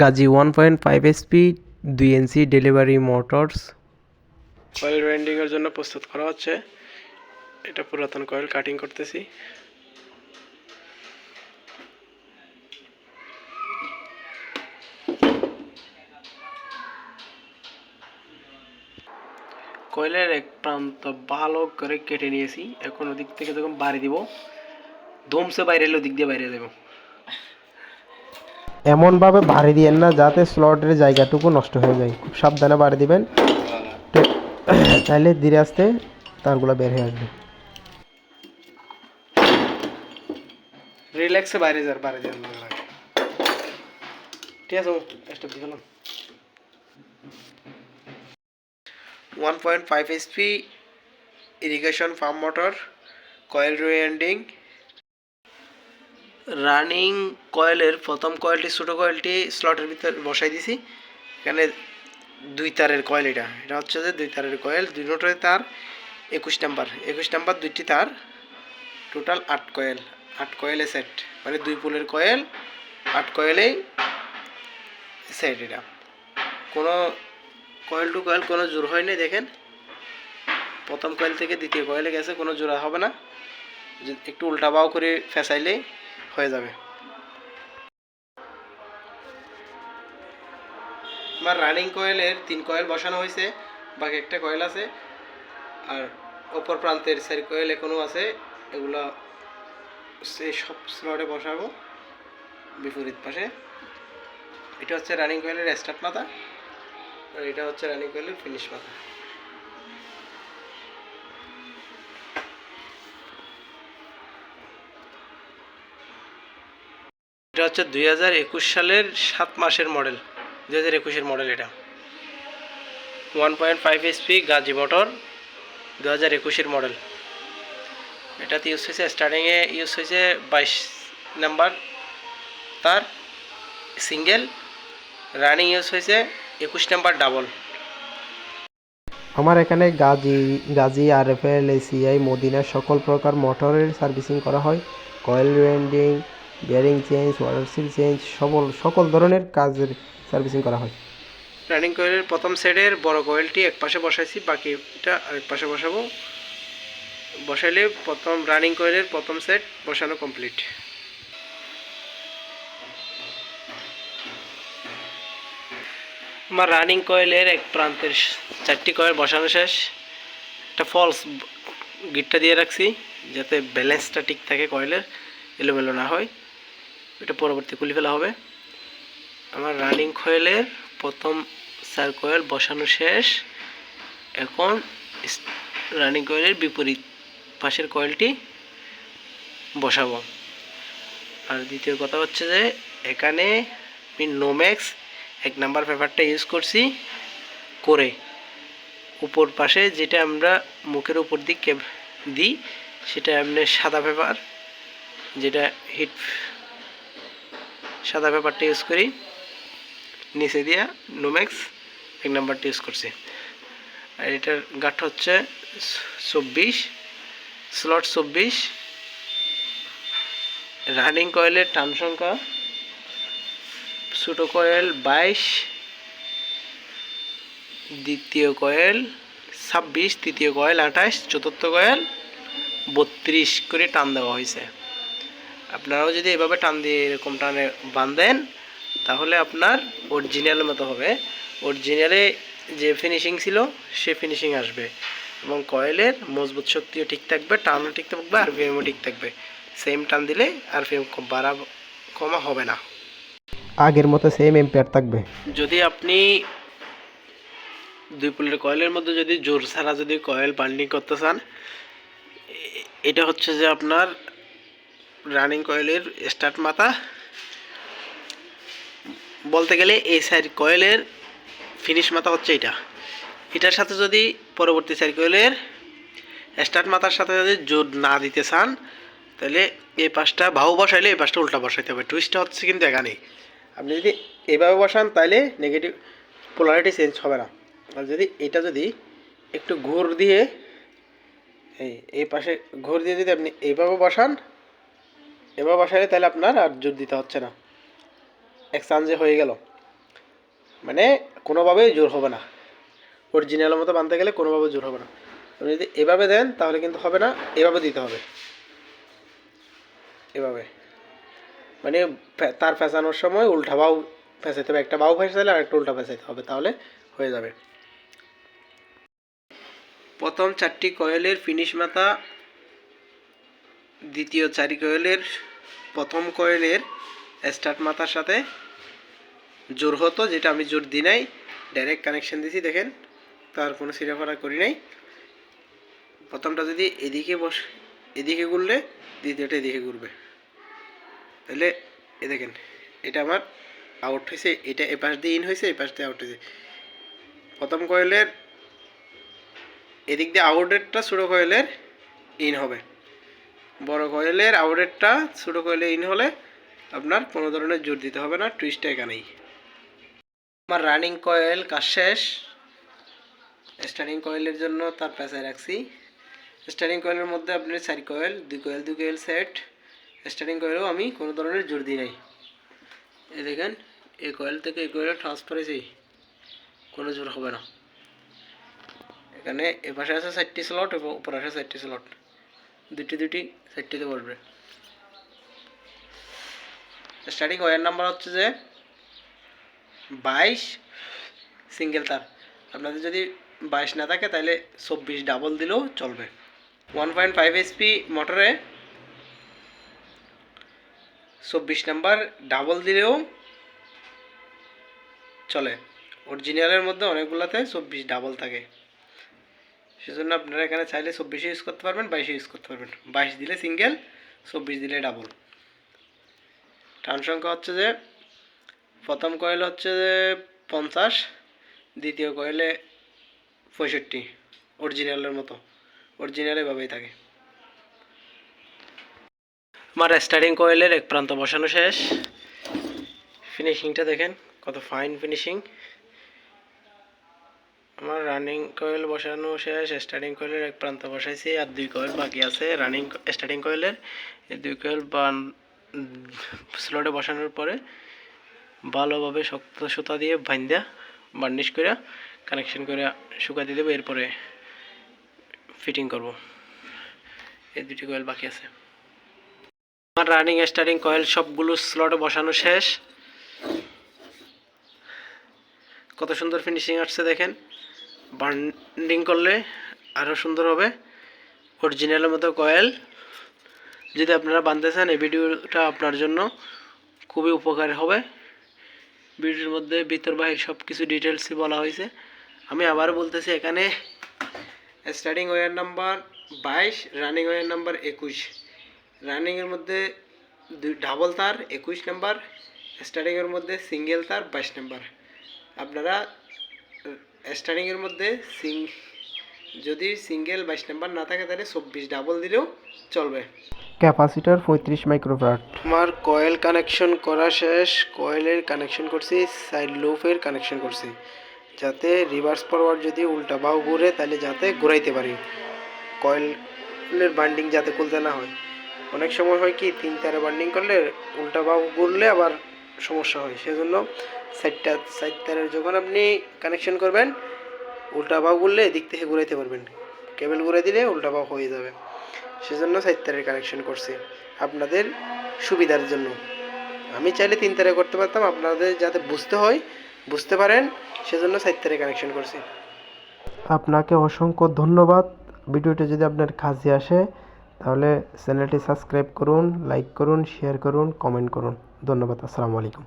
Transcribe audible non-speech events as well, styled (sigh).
Gazi one point five SP দুই NC delivery motors coil ওয়েন্ডিংয়ের জন্য প্রস্তুত করা হচ্ছে। এটা পুরাতন কয়েল কাটিং করতেছি। কয়েলের এক প্রান্ত ভালো করে কেটে নিয়েছি। এখন ওদিক থেকে যখন বাড়ি দিব, ধুমসে বাইরে এলে ওদিক দিয়ে বাইরে দেবো এমনভাবে বাড়ি দিয়েন না যাতে স্লটের জায়গাটুকু নষ্ট হয়ে যায়। খুব সাবধানে বাড়ি দিবেন। (coughs) তাহলে ধীরে আস্তে তারগুলো বের হয়ে আসবে। রিল্যাক্সে বাইরে যার বাইরে লাগে ঠিক আছে one point five SP irrigation farm motor coil rewinding running কয়েলের প্রথম কয়েলটি, ছোটো কয়েলটি স্লটের ভিতর বসাই দিছি। এখানে দুই তারের কয়েল এটা। এটা হচ্ছে যে দুই তারের কয়েল, দুই নোটের তার একুশ নাম্বার। একুশ নাম্বার দুইটি তার টোটাল আট কয়েল। আট কয়েলে সেট মানে দুই পুলের কয়েল, আট কয়েলেই সেট এটা। কোনো কয়েল টু কয়েল কোনো জোর হয় নাই, দেখেন। প্রথম কয়েল থেকে দ্বিতীয় কয়েলে গেছে, কোনো জোড়া হবে না। একটু উল্টা বাও করে ফেসাইলেই হয়ে যাবে। আমার রানিং কয়েলের তিন কয়েল বসানো হয়েছে, বাকি একটা কয়েল আছে, আর অপর প্রান্তের চারি কয়েল এখনও আছে, এগুলো সেই সব স্লটে বসাবো বিপরীত পাশে। এটা হচ্ছে রানিং কয়েলের স্টার্ট মাথা, আর এটা হচ্ছে রানিং কয়েলের ফিনিশ মাথা। হচ্ছে দুই হাজার একুশ সালের সাত মাসের মডেল, দুই হাজার একুশের মডেল এটা। One point five SP Gazi motor দু হাজার একুশের মডেল। এটাতে ইউজ হয়েছে স্টার্টিংয়ে ইউজ হয়েছে বাইশ নাম্বার। তার সিঙ্গেল রানিং ইউজ হয়েছে একুশ নাম্বার ডাবল আমার এখানে গাজি গাজি, আর এফ এল এসিআই মদিনা সকল প্রকার মোটরের সার্ভিসিং করা হয়। Coil winding bearing change water seal change সকল সকল ধরনের কাজের সার্ভিসিং করা হয়। রানিং কয়েলের প্রথম সেটের বড় কয়েলটি এক পাশে বসাইছি, বাকিটা আরেক পাশে বসাবো। বসাইলে প্রথম রানিং কয়েলের প্রথম সেট বসানো কমপ্লিট আমার রানিং কয়েলের এক প্রান্তের চারটি কয়েল বসানো শেষ। একটা ফলস গিটটা দিয়ে রাখছি, যাতে ব্যালেন্সটা ঠিক থাকে কয়েলের এলোমেলো না হয়। এটা পরবর্তী খুলে ফেলা হবে। আমার রানিং কয়েলের প্রথম চার কয়েল বসানো শেষ। এখন রানিং কয়েলের বিপরীত পাশের কয়েলটি বসাবো। আর দ্বিতীয় কথা হচ্ছে যে, এখানে আমি নোম্যাক্স এক নাম্বার পেপারটা ইউজ করছি করে। উপর পাশে যেটা আমরা মুখের উপর দিকে দিই, সেটা এমনি সাদা পেপার যেটা হিট সাদা পেপারটা ইউজ করি, নিচে দিয়া নোম্যাক্স এক নাম্বারটা ইউজ করছি। আর এটার গাঠ হচ্ছে চব্বিশ স্লট চব্বিশ রানিং কয়েলের টান সংখ্যা, ছোটো কয়েল বাইশ, দ্বিতীয় কয়েল ছাব্বিশ, তৃতীয় কয়েল আঠাশ, চতুর্থ কয়েল বত্রিশ করে টান দেওয়া হয়েছে। আপনারাও যদি এভাবে টান দিয়ে এরকম টানে বাঁধেন তাহলে আপনার অরিজিনাল মতো হবে। অরিজিনালে যে ফিনিশিং ছিল সে ফিনিশিং আসবে। এবং কয়েলের মজবুত শক্তিও ঠিক থাকবে টানও ঠিক থাকবে আর ভিএমও ঠিক থাকবে। সেম টান দিলে আর ভিএম বাড়া কমা হবে না। আগের মতো সেম এম্পিয়ার থাকবে। যদি আপনি দুই পুলের কয়েলের মধ্যে যদি জোর ছাড়া যদি কয়েল বান্ডিং করতে চান এটা হচ্ছে যে আপনার রানিং কয়েলের স্টার্ট মাথা। বলতে গেলে এই সাইড কয়েলের ফিনিশ মাথা হচ্ছে এটা এটার সাথে যদি পরবর্তী সাইড কয়েলের স্টার্ট মাথার সাথে যদি জোর না দিতে চান, তাহলে এই পাশটা বাহু বসাইলে এই পাশটা উল্টা বসাইতে হবে। টুইস্টটা হচ্ছে কিন্তু এখানেই আপনি যদি এভাবে বসান তাহলে নেগেটিভ পোলারিটি চেঞ্জ হবে না। আর যদি এটা যদি একটু ঘুর দিয়ে, এই এই পাশে ঘুর দিয়ে যদি আপনি এইভাবে বসান এভাবে বসালে তাহলে আপনার আর জোর দিতে হচ্ছে না। এক চান্সে হয়ে গেল। মানে কোনোভাবেই জোর হবে না। অরিজিনালের মতো বানতে গেলে কোনোভাবে জোর হবে না। আপনি যদি এভাবে দেন, তাহলে কিন্তু হবে না, এভাবে দিতে হবে। এভাবে। মানে তার ফেঁচানোর সময় উল্টা বাউ ফেঁচাইতে হবে। একটা বাউ ফেঁচাইলে আর একটা উল্টা ফেঁচাইতে হবে, তাহলে হয়ে যাবে। প্রথম চারটি কয়েলের ফিনিশ মাথা দ্বিতীয় চারি কয়েলের প্রথম কয়েলের স্টার্ট মাথার সাথে জোর হতো, যেটা আমি জোর দিই নাই। ডাইরেক্ট কানেকশান দিছি, দেখেন। তার কোনো সিরাফারা করি নাই। প্রথমটা যদি এদিকে বস, এদিকে ঘুরলে দ্বিতীয়টা এদিকে ঘুরবে। তাহলে এ দেখেন, এটা আমার আউট হয়েছে এটা এ পাশ দিয়ে ইন হয়েছে এই পাশ দিয়ে আউট হয়েছে প্রথম কয়েলের এদিক দিয়ে আউটডেটটা ছোটো কয়েলের ইন হবে। বড় কয়েলের আউটডেটটা ছোটো কয়েলে ইন হলে আপনার কোনো ধরনের জোর দিতে হবে না টুইস্টটা এখানেই। আমার রানিং কয়েল কাজ শেষ। স্টার্টিং কয়েলের জন্য তার পেঁচায় রাখছি। স্টার্টিং কয়েলের মধ্যে আপনার চারি কয়েল দুই কয়েল দুই কয়েল সেট স্টার্টিং কয়েলেও আমি কোনো ধরনের জোর দিই নাই। এই দেখেন, এই কয়েল থেকে এই কয়েলে ট্রান্সফার হয়েছে। কোনো জোর হবে না। এখানে এ পাশে আছে চারটি স্লট এবং উপরে আছে চারটি স্লট দুটি দুটি চারটিতে পড়বে। স্টার্টিং ওয়ার নাম্বার হচ্ছে যে বাইশ সিঙ্গেল তার। আপনাদের যদি বাইশ না থাকে, তাহলে চব্বিশ ডাবল দিলেও চলবে। ওয়ান পয়েন্ট ফাইভ এসপি মোটরে চব্বিশ নাম্বার ডাবল দিলেও চলে। অরিজিনালের মধ্যে অনেকগুলোতে চব্বিশ ডাবল থাকে। সেজন্য আপনারা এখানে চাইলে চব্বিশে ইউজ করতে পারবেন বাইশে ইউজ করতে পারবেন। বাইশ দিলে সিঙ্গেল চব্বিশ দিলে ডাবল টান সংখ্যা হচ্ছে যে, প্রথম কয়েল হচ্ছে যে পঞ্চাশ, দ্বিতীয় কয়েলে পঁয়ষট্টি অরিজিনালের মতো। অরিজিনাল এভাবেই থাকে। আমার স্টার্টিং কয়েলের এক প্রান্ত বসানো শেষ। ফিনিশিংটা দেখেন, কত ফাইন ফিনিশিং আমার রানিং কয়েল বসানো শেষ স্টার্টিং কয়েলের এক প্রান্ত বসাইছি, আর দুই কয়েল বাকি আছে। রানিং স্টার্টিং কয়েলের এই দুই কয়েল বান স্লটে বসানোর পরে ভালোভাবে শক্ত সুতা দিয়ে বাইন্দা বার্নিশ করে কানেকশন করে শুকাতে দেবো, এরপরে ফিটিং করব। এই দুটি কয়েল বাকি আছে। আমার রানিং স্টার্টিং কয়েল সবগুলো স্লটে বসানো শেষ। কত সুন্দর ফিনিশিং আসছে দেখেন। বান্ডিং করলে আরও সুন্দর হবে। অরিজিনালের মতো কয়েল যদি আপনারা বানতে চান, এই ভিডিওটা আপনার জন্য খুবই উপকার হবে। ভিডিওর মধ্যে ভিতর বাহির সব কিছু ডিটেলসই বলা হয়েছে। আমি আবার বলতেছি এখানে স্টার্টিং ওয়ার নাম্বার বাইশ রানিং ওয়ার নাম্বার একুশ। রানিংয়ের মধ্যে দুই ডাবল তার, একুশ নাম্বার স্টার্টিংয়ের মধ্যে সিঙ্গেল তার, বাইশ নাম্বার আপনারা স্টার্টিংয়ের মধ্যে সিং যদি সিঙ্গেল বাইশ নাম্বার না থাকে তাহলে চব্বিশ ডাবল দিলেও চলবে। ক্যাপাসিটার পঁয়ত্রিশ মাইক্রোফ্যাট আমার কয়েল কানেকশন করা শেষ কয়েলের কানেকশন করছি সাইড লুপের কানেকশন করছি। যাতে রিভার্স ফরওয়ার্ড যদি উল্টা বাহু ঘুরে তাহলে যাতে ঘুরাইতে পারি। কয়েলের বান্ডিং যাতে খুলতে না হয়। অনেক সময় হয় কি তিন তারে বান্ডিং করলে উল্টা বাহু ঘুরলে আবার সমস্যা হয়। সেজন্য সাইডটা, সাইড তারের যখন আপনি কানেকশন করবেন, উল্টা বাহু ঘুরলে এদিক থেকে ঘুরাইতে পারবেন। কেবল ঘুরে দিলে উল্টা বাহু হয়ে যাবে। সেজন্য সাইড তারের কানেকশন করছি আপনাদের সুবিধার জন্য। আমি চাইলে তিন তারে করতে পারতাম, আপনাদের যাতে বুঝতে হয়, বুঝতে পারেন, সেজন্য সাইড তারে কানেকশন করছি। আপনাকে অসংখ্য ধন্যবাদ। ভিডিওটি যদি আপনার কাজে আসে, তাহলে চ্যানেলটি সাবস্ক্রাইব করুন, লাইক করুন শেয়ার করুন কমেন্ট করুন। ধন্যবাদ, আসসালামু আলাইকুম।